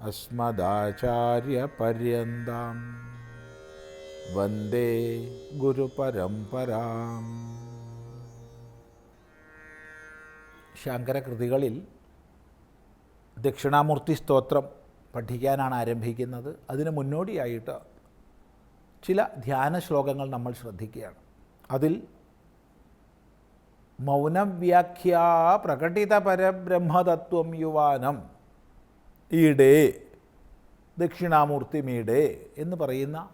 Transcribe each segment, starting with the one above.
അസ്മദാചാര്യപര്യന്താം. വന്ദേ ഗുരുപരമ്പരാം. ശങ്കരകൃതികളിൽ ദക്ഷിണാമൂർത്തി സ്തോത്രം പഠിക്കാനാണ് ആരംഭിക്കുന്നത്. അതിന് മുന്നോടിയായിട്ട് ചില ധ്യാന ശ്ലോകങ്ങൾ നമ്മൾ ശ്രദ്ധിക്കുകയാണ്. അതിൽ മൗനവ്യാഖ്യാ പ്രകടിത പരബ്രഹ്മതത്വം യുവാനം ഈടേ ദക്ഷിണാമൂർത്തി എന്ന് പറയുന്ന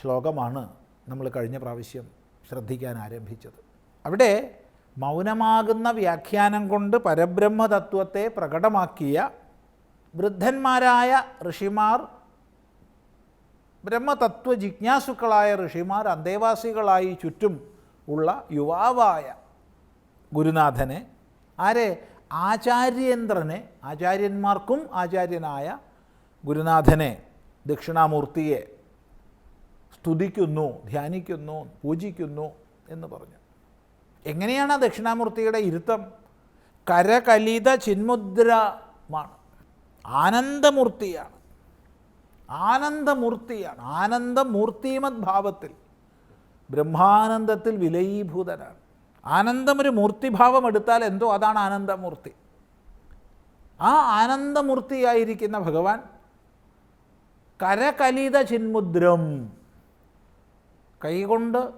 ശ്ലോകമാണ് നമ്മൾ കഴിഞ്ഞ പ്രാവശ്യം ശ്രദ്ധിക്കാൻ ആരംഭിച്ചത്. അവിടെ മൗനമാകുന്ന വ്യാഖ്യാനം കൊണ്ട് പരബ്രഹ്മതത്വത്തെ പ്രകടമാക്കിയ വൃദ്ധന്മാരായ ഋഷിമാർ ബ്രഹ്മതത്വ ജിജ്ഞാസുക്കളായ ഋഷിമാർ അന്തേവാസികളായി ചുറ്റും ഉള്ള യുവാവായ ഗുരുനാഥനെ ആരെ ആചാര്യേന്ദ്രനെ ആചാര്യന്മാർക്കും ആചാര്യനായ ഗുരുനാഥനെ ദക്ഷിണാമൂർത്തിയെ സ്തുതിക്കുന്നു ധ്യാനിക്കുന്നു പൂജിക്കുന്നു എന്ന് പറഞ്ഞു. എങ്ങനെയാണ് ആ ദക്ഷിണാമൂർത്തിയുടെ ഇരുത്തം? കരകലിത ചിന്മുദ്രമാണ്. ആനന്ദമൂർത്തിയാണ്. ആനന്ദമൂർത്തിയാണ്. ആനന്ദമൂർത്തിമത് ഭാവത്തിൽ ബ്രഹ്മാനന്ദത്തിൽ വിലയീഭൂതനാണ്. ആനന്ദം ഒരു മൂർത്തിഭാവം എടുത്താൽ എന്തോ അതാണ് ആനന്ദമൂർത്തി. ആ ആനന്ദമൂർത്തിയായിരിക്കുന്ന ഭഗവാൻ കരകലിത ചിന്മുദ്രം. കൈകൊണ്ട്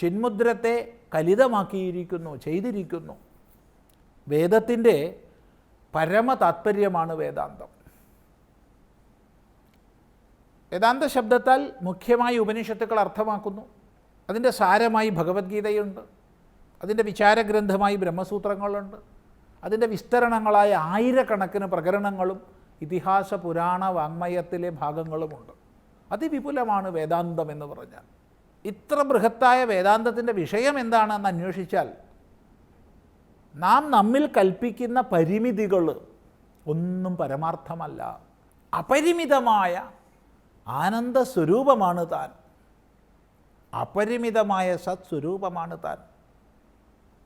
ചിന്മുദ്രത്തെ കലിതമാക്കിയിരിക്കുന്നു ചെയ്തിരിക്കുന്നു. വേദത്തിന്റെ പരമ താത്പര്യമാണ് വേദാന്തം. വേദാന്ത ശബ്ദത്താൽ മുഖ്യമായി ഉപനിഷത്തുക്കൾ അർത്ഥമാക്കുന്നു. അതിന്റെ സാരമായി ഭഗവത്ഗീതയുണ്ട്. അതിന്റെ വിചാരഗ്രന്ഥമായി ബ്രഹ്മസൂത്രങ്ങളുണ്ട്. അതിന്റെ വിസ്തരണങ്ങളായ ആയിരക്കണക്കിന് പ്രകരണങ്ങളും ഇതിഹാസ പുരാണ വാങ്മയത്തിലെ ഭാഗങ്ങളുമുണ്ട്. അതിവിപുലമാണ് വേദാന്തം എന്ന് പറഞ്ഞാൽ. ഇത്ര ബൃഹത്തായ വേദാന്തത്തിന്റെ വിഷയം എന്താണെന്ന് അന്വേഷിച്ചാൽ നാം നമ്മിൽ കൽപ്പിക്കുന്ന പരിമിതികൾ ഒന്നും പരമാർത്ഥമല്ല. അപരിമിതമായ ആനന്ദ സ്വരൂപമാണ് താൻ. അപരിമിതമായ സത്സ്വരൂപമാണ് താൻ.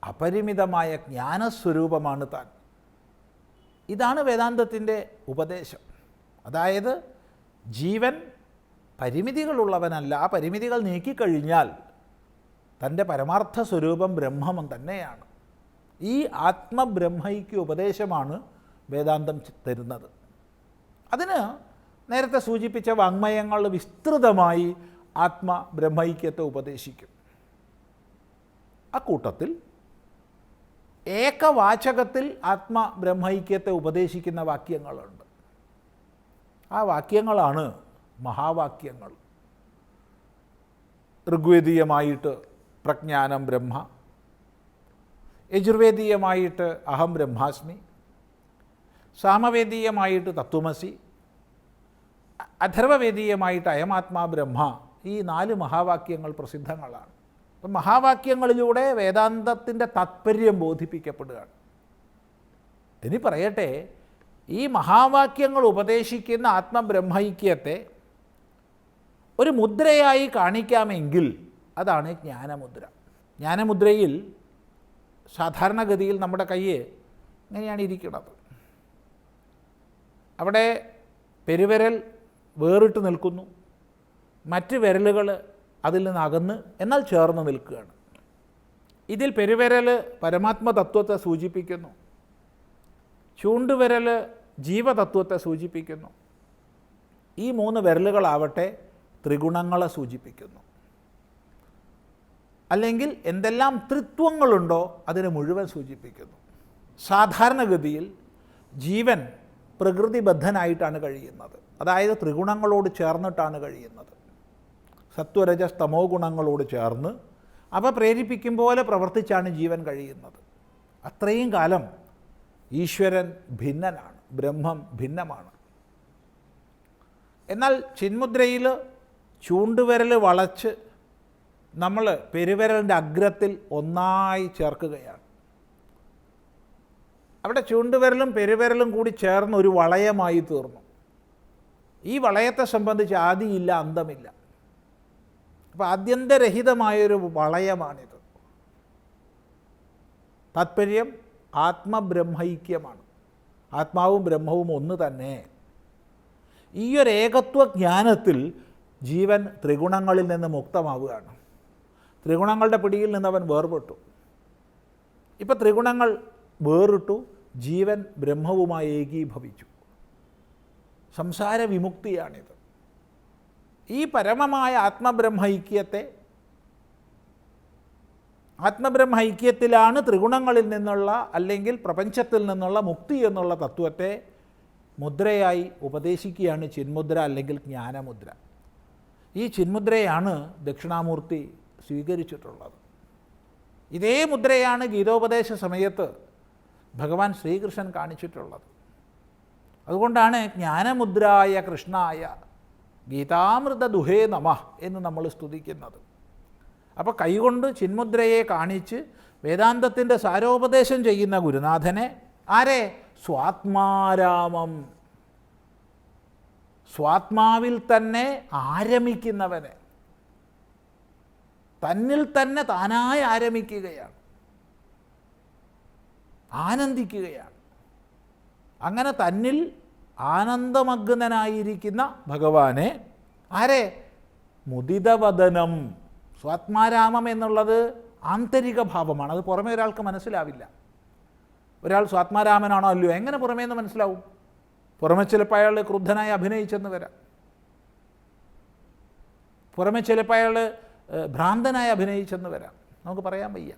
അപരിമിതമായ ജ്ഞാനസ്വരൂപമാണ് താൻ. ഇതാണ് വേദാന്തത്തിന്റെ ഉപദേശം. അതായത് ജീവൻ പരിമിതികളുള്ളവനല്ല ആ പരിമിതികൾ നീക്കിക്കഴിഞ്ഞാൽ തന്റെ പരമാർത്ഥ സ്വരൂപം ബ്രഹ്മം തന്നെയാണ്. ഈ ആത്മബ്രഹ്മയ്ക്ക് ഉപദേശമാണ് വേദാന്തം തരുന്നത്. അതിന് നേരത്തെ സൂചിപ്പിച്ച വാങ്മയങ്ങൾ വിസ്തൃതമായി ആത്മബ്രഹ്മൈക്യത്തെ ഉപദേശിക്കും. അക്കൂട്ടത്തിൽ ഏകവാചകത്തിൽ ആത്മബ്രഹ്മൈക്യത്തെ ഉപദേശിക്കുന്ന വാക്യങ്ങളുണ്ട്. ആ വാക്യങ്ങളാണ് മഹാവാക്യങ്ങൾ. ഋഗ്വേദീയമായിട്ട് പ്രജ്ഞാനം ബ്രഹ്മ യജുർവേദീയമായിട്ട് അഹം ബ്രഹ്മാസ്മി സാമവേദീയമായിട്ട് തത്വമസി അഥർവവേദീയമായിട്ട് അയമാത്മാ ബ്രഹ്മ ഈ നാല് മഹാവാക്യങ്ങൾ പ്രസിദ്ധങ്ങളാണ്. മഹാവാക്യങ്ങളിലൂടെ വേദാന്തത്തിന്റെ താത്പര്യം ബോധിപ്പിക്കപ്പെടുകയാണ്. ഇനി പറയട്ടെ ഈ മഹാവാക്യങ്ങൾ ഉപദേശിക്കുന്ന ആത്മബ്രഹ്മൈക്യത്തെ ഒരു മുദ്രയായി കാണിക്കാമെങ്കിൽ അതാണ് ജ്ഞാനമുദ്ര. ജ്ഞാനമുദ്രയിൽ സാധാരണഗതിയിൽ നമ്മുടെ കൈ ഇങ്ങനെയാണ് ഇരിക്കുന്നത്. അവിടെ പെരുവിരൽ വേറിട്ട് നിൽക്കുന്നു. മറ്റ് വിരലുകൾ അതിൽ നിന്ന് അകന്ന് എന്നാൽ ചേർന്ന് നിൽക്കുകയാണ്. ഇതിൽ പെരുവിരൽ പരമാത്മതത്വത്തെ സൂചിപ്പിക്കുന്നു. ചൂണ്ടുവിരൽ ജീവതത്വത്തെ സൂചിപ്പിക്കുന്നു. ഈ മൂന്ന് വിരലുകളാവട്ടെ ത്രിഗുണങ്ങളെ സൂചിപ്പിക്കുന്നു. അല്ലെങ്കിൽ എന്തെല്ലാം ത്രിത്വങ്ങളുണ്ടോ അതിനെ മുഴുവൻ സൂചിപ്പിക്കുന്നു. സാധാരണഗതിയിൽ ജീവൻ പ്രകൃതിബദ്ധനായിട്ടാണ് കഴിയുന്നത്. അതായത് ത്രിഗുണങ്ങളോട് ചേർന്നിട്ടാണ് കഴിയുന്നത്. സത്വരജസ് തമോ ഗുണങ്ങളോട് ചേർന്ന് അവ പ്രേരിപ്പിക്കും പോലെ പ്രവർത്തിച്ചാണ് ജീവൻ കഴിയുന്നത്. അത്രയും കാലം ഈശ്വരൻ ഭിന്നനാണ് ബ്രഹ്മം ഭിന്നമാണ്. എന്നാൽ ചിന്മുദ്രയിൽ ചൂണ്ടുവിരൽ വളച്ച് നമ്മൾ പെരുവിരലിന്റെ അഗ്രത്തിൽ ഒന്നായി ചേർക്കുകയാണ്. അവിടെ ചൂണ്ടുവിരലും പെരുവിരലും കൂടി ചേർന്ന് ഒരു വളയമായി തീർന്നു. ഈ വളയത്തെ സംബന്ധിച്ച് ആദിയില്ല അന്തമില്ല. അപ്പോൾ ആദ്യന്തരഹിതമായൊരു വളയമാണിത്. താത്പര്യം ആത്മബ്രഹ്മൈക്യമാണ്. ആത്മാവും ബ്രഹ്മവും ഒന്ന് തന്നെ. ഈ ഒരു ഏകത്വ ജ്ഞാനത്തിൽ ജീവൻ ത്രിഗുണങ്ങളിൽ നിന്ന് മുക്തമാവുകയാണ്. ത്രിഗുണങ്ങളുടെ പിടിയിൽ നിന്ന് അവൻ വേർപെട്ടു. ഇപ്പോൾ ത്രിഗുണങ്ങൾ വേറിട്ടു ജീവൻ ബ്രഹ്മവുമായി ഏകീഭവിച്ചു. സംസാര വിമുക്തിയാണിത് ഈ പരമമായ ആത്മബ്രഹ്മൈക്യത്തെ ആത്മബ്രഹ്മൈക്യത്തിലാണ് ത്രിഗുണങ്ങളിൽ നിന്നുള്ള അല്ലെങ്കിൽ പ്രപഞ്ചത്തിൽ നിന്നുള്ള മുക്തി എന്നുള്ള തത്വത്തെ മുദ്രയായി ഉപദേശിക്കുകയാണ് ചിന്മുദ്ര അല്ലെങ്കിൽ ജ്ഞാനമുദ്ര. ഈ ചിന്മുദ്രയാണ് ദക്ഷിണാമൂർത്തി സ്വീകരിച്ചിട്ടുള്ളത്. ഇതേ മുദ്രയാണ് ഗീതോപദേശ സമയത്ത് ഭഗവാൻ ശ്രീകൃഷ്ണൻ കാണിച്ചിട്ടുള്ളത്. അതുകൊണ്ടാണ് ജ്ഞാനമുദ്രായ കൃഷ്ണായ ഗീതാമൃത ദുഹേ നമ എന്ന് നമ്മൾ സ്തുതിക്കുന്നത്. അപ്പോൾ കൈകൊണ്ട് ചിന്മുദ്രയെ കാണിച്ച് വേദാന്തത്തിന്റെ സാരോപദേശം ചെയ്യുന്ന ഗുരുനാഥനെ ആരെ? സ്വാത്മാരാമം. സ്വാത്മാവിൽ തന്നെ ആരമിക്കുന്നവനെ. തന്നിൽ തന്നെ താനായി ആരമിക്കുകയാണ്. ആനന്ദിക്കുകയാണ്. അങ്ങനെ തന്നിൽ ആനന്ദമഗ്നനായിരിക്കുന്ന ഭഗവാനെ ആരെ? മുദിതവദനം. സ്വാത്മാരാമം എന്നുള്ളത് ആന്തരിക ഭാവമാണ്. അത് പുറമേ ഒരാൾക്ക് മനസ്സിലാവില്ല. ഒരാൾ സ്വാത്മാരാമനാണോ അല്ലയോ? എങ്ങനെ പുറമേ എന്ന് മനസ്സിലാവും? പുറമെ ചിലപ്പോൾ അയാൾ ക്രുദ്ധനായി അഭിനയിച്ചെന്ന് വരാം. പുറമെ ചിലപ്പോൾ അയാൾ ഭ്രാന്തനായി അഭിനയിച്ചെന്ന് വരാം. നമുക്ക് പറയാൻ വയ്യ.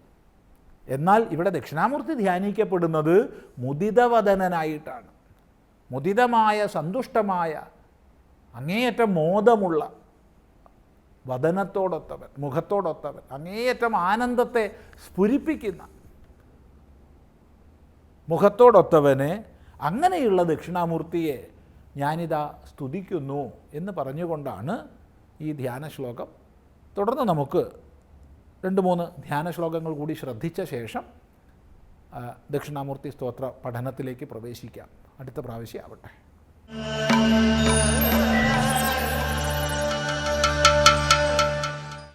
എന്നാൽ ഇവിടെ ദക്ഷിണാമൂർത്തി ധ്യാനിക്കപ്പെടുന്നത് മുദിതവദനനായിട്ടാണ്. മുദിതമായ സന്തുഷ്ടമായ അങ്ങേയറ്റം മോദമുള്ള വദനത്തോടൊത്തവൻ മുഖത്തോടൊത്തവൻ അങ്ങേയറ്റം ആനന്ദത്തെ സ്ഫുരിപ്പിക്കുന്ന മുഖത്തോടൊത്തവനെ അങ്ങനെയുള്ള ദക്ഷിണാമൂർത്തിയെ ഞാനിതാ സ്തുതിക്കുന്നു എന്ന് പറഞ്ഞുകൊണ്ടാണ് ഈ ധ്യാന ശ്ലോകം. തുടർന്ന് നമുക്ക് രണ്ട് മൂന്ന് ധ്യാന ശ്ലോകങ്ങൾ കൂടി ശ്രദ്ധിച്ച ശേഷം ദക്ഷിണാമൂർത്തി സ്തോത്ര പഠനത്തിലേക്ക് പ്രവേശിക്കാം. അടുത്ത പ്രാവശ്യം ആവട്ടെ.